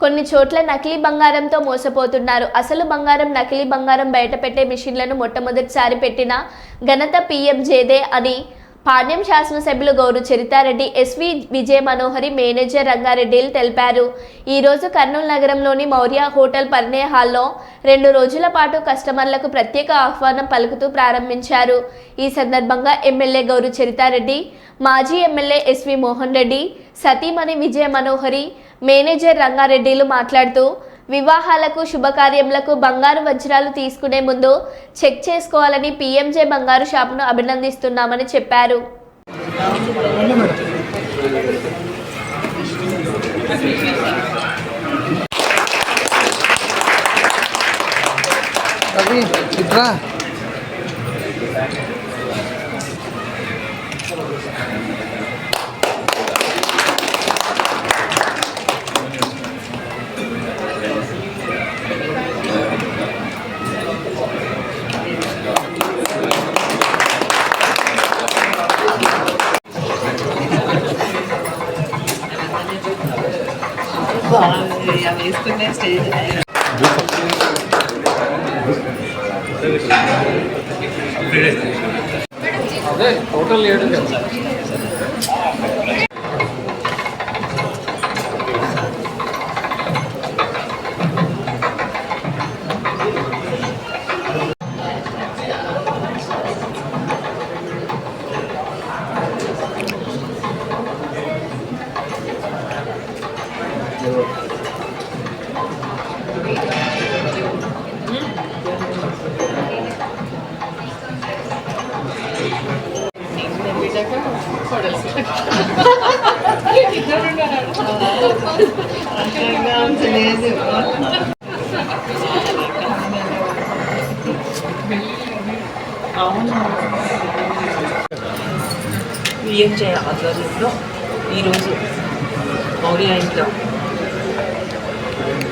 కొన్ని చోట్ల నకిలీ బంగారంతో మోసపోతున్నారు. అసలు బంగారం నకిలీ బంగారం బయటపెట్టే మిషన్లను మొట్టమొదటిసారి పెట్టిన ఘనత పీఎంజేదే అని పాణ్యం శాసనసభ్యులు గౌరు చరితారెడ్డి ఎస్వి విజయ మనోహరి మేనేజర్ రంగారెడ్డిలు తెలిపారు. ఈరోజు కర్నూలు నగరంలోని మౌర్య హోటల్ పరిణయ హాల్లో రెండు రోజుల పాటు కస్టమర్లకు ప్రత్యేక ఆహ్వానం పలుకుతూ ప్రారంభించారు. ఈ సందర్భంగా ఎమ్మెల్యే గౌరు చరితారెడ్డి మాజీ ఎమ్మెల్యే ఎస్వి మోహన్ రెడ్డి సతీమణి విజయ మనోహరి మేనేజర్ రంగారెడ్డిలు మాట్లాడుతూ వివాహాలకు శుభకార్యములకు బంగారు వజ్రాలు తీసుకునే ముందు చెక్ చేసుకోవాలని పీఎంజే బంగారు షాపును అభినందిస్తున్నామని చెప్పారు. ఇట్రా బాగుంది అవి వేసుకునే స్టేజ్ అదే టోటల్ ఏడు 그러면 지내는 위험자의 아들로 이로서 머리에 있던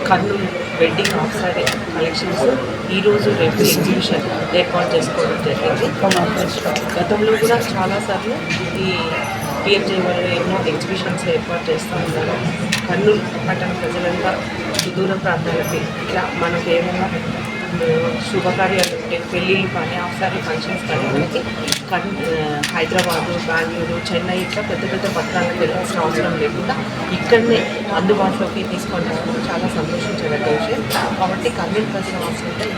갖는 wedding half sari collections ఈరోజు రేపు ఎగ్జిబిషన్ ఏర్పాటు చేసుకోవడం జరిగింది. గతంలో కూడా చాలాసార్లు ఈ పిఎంజే వాళ్ళు ఎన్నో ఎగ్జిబిషన్స్ ఏర్పాటు చేస్తూ ఉన్నారు. కర్నూలు పట్టణ ప్రజలంతా సుదూర ప్రాంతాలకి ఇట్లా మనకు ఏమైనా శుభకార్యాలు ఉంటే పెళ్ళిళ్ళు కానీ ఆఫ్సారి ఫంక్షన్స్ కానీ మనకి కన్ హైదరాబాదు బెంగళూరు చెన్నై ఇట్లా పెద్ద పెద్ద పట్టణాలకు వెళ్ళాల్సిన అవసరం లేకుండా ఇక్కడనే అందుబాటులోకి తీసుకుంటాము చాలా సంతోషించదగ్గ విషయం. కాబట్టి కర్నూలు ప్రజల అవసరంగా ఈ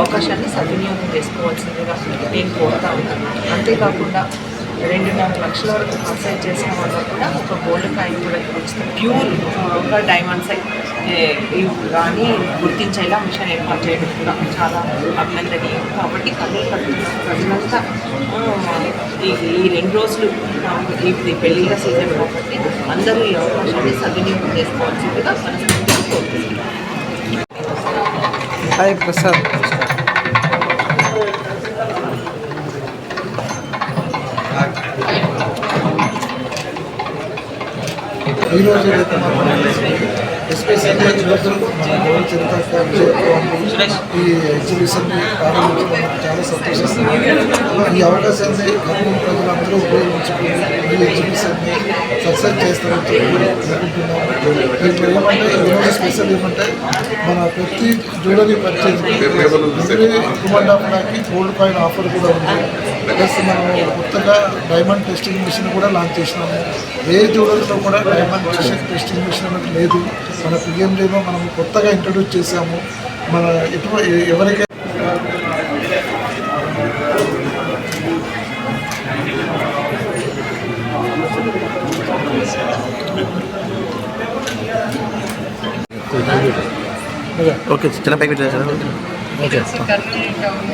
అవకాశాన్ని సద్వినియోగం చేసుకోవాల్సిందిగా నేను కోరుతా ఉన్నాను. అంతేకాకుండా రెండున్నర లక్షల వరకు పర్చేజ్ చేసిన వాళ్ళు కూడా ఒక గోల్డ్ కాయిన్ కూడా ఉచితం ప్యూర్ ఒక డైమండ్స్ ఇవి కానీ గుర్తించేలా మిషన్ ఏర్పాటు చేయడం కూడా చాలా అభినందనీయం. కాబట్టి కర్నూలు ప్రజలంతా ఈ ఈ రెండు రోజులు ఇది పెళ్ళిళ్ళ సీజన్ కాబట్టి అందరూ ఈ అవకాశాన్ని సద్వినియోగం చేసుకోవాల్సిందిగా మనస్ఫూర్తిగా ప్రసాద్. ఈరోజు రేపు మన ఎస్పెషల్లీ ఈరోజు మన గోల్ చరిత్ర ఈ ఎగ్జిబిషన్ని ప్రారంభించడం చాలా సంతోషిస్తున్నాను ఈ అవకాశాన్ని కర్నూలు ఉపయోగించుకుని ఈ ఎగ్జిబిషన్ని సక్సెస్ చేస్తారని చెప్పి అనుకుంటున్నాము ఏమంటే ఈరోజు స్పెషల్ ఏమంటే మన ప్రతి jewellery purchase two and half gold coin offer కూడా ఉంది ప్లస్ మనం కొత్తగా డైమండ్ టెస్టింగ్ మిషన్ కూడా లాంచ్ చేసినాము ఏ జ్యువెలరీలో కూడా డైమండ్ టెస్టింగ్ మిషన్ అనేది లేదు మన పిఎంజీలో మనం కొత్తగా ఇంట్రడ్యూస్ చేసాము మన ఎటువంటి ఎవరికైనా ఓకే చిన్న packet Kurnool town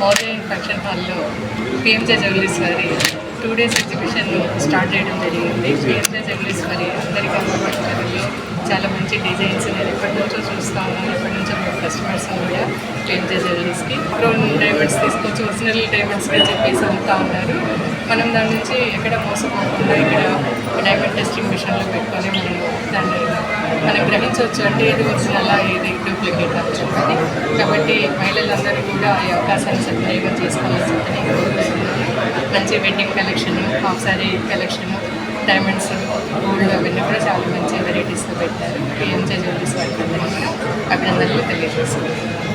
modern function హాల్లో పిఎంజే జ్యువెలరీస్ వారి టూ డేస్ ఎగ్జిబిషన్ స్టార్ట్ చేయడం జరిగింది. పిఎంజే జ్యువెలరీస్ వారి అందరికీ అందుబాటులో చాలా మంచి డిజైన్స్ నేను ఎప్పటి నుంచో చూస్తా ఉన్నాను. ఎప్పటి నుంచో మా కస్టమర్స్ కూడా పిఎంజే జ్యువెలరీస్కి క్రోన్ డైమండ్స్ తీసుకొచ్చి ఒరిజినల్ డైమండ్స్ అని చెప్పేసి అమ్ముతా ఉన్నారు. మనం దాని నుంచి ఎక్కడ మోసపోకుండా ఇక్కడ డైమండ్ టెస్టింగ్ మిషన్లో పెట్టుకొని మనం దాన్ని మనం గ్రహించవచ్చు అంటే ఏది ఒరిజినల్ ఏది డూప్లికేట్ అవ్వచ్చు. అని కాబట్టి మహిళలందరూ కూడా ఈ అవకాశాన్ని సద్వినియోగం చేసుకోవాల్సిందని మంచి wedding collection half sari collection diamonds gold అవన్నీ కూడా చాలా మంచి వెరైటీస్లో పెట్టారు. పిఎంజే జ్యువెలరీస్ వారికి కూడా అభినందనలు తెలియజేస్తున్నాను.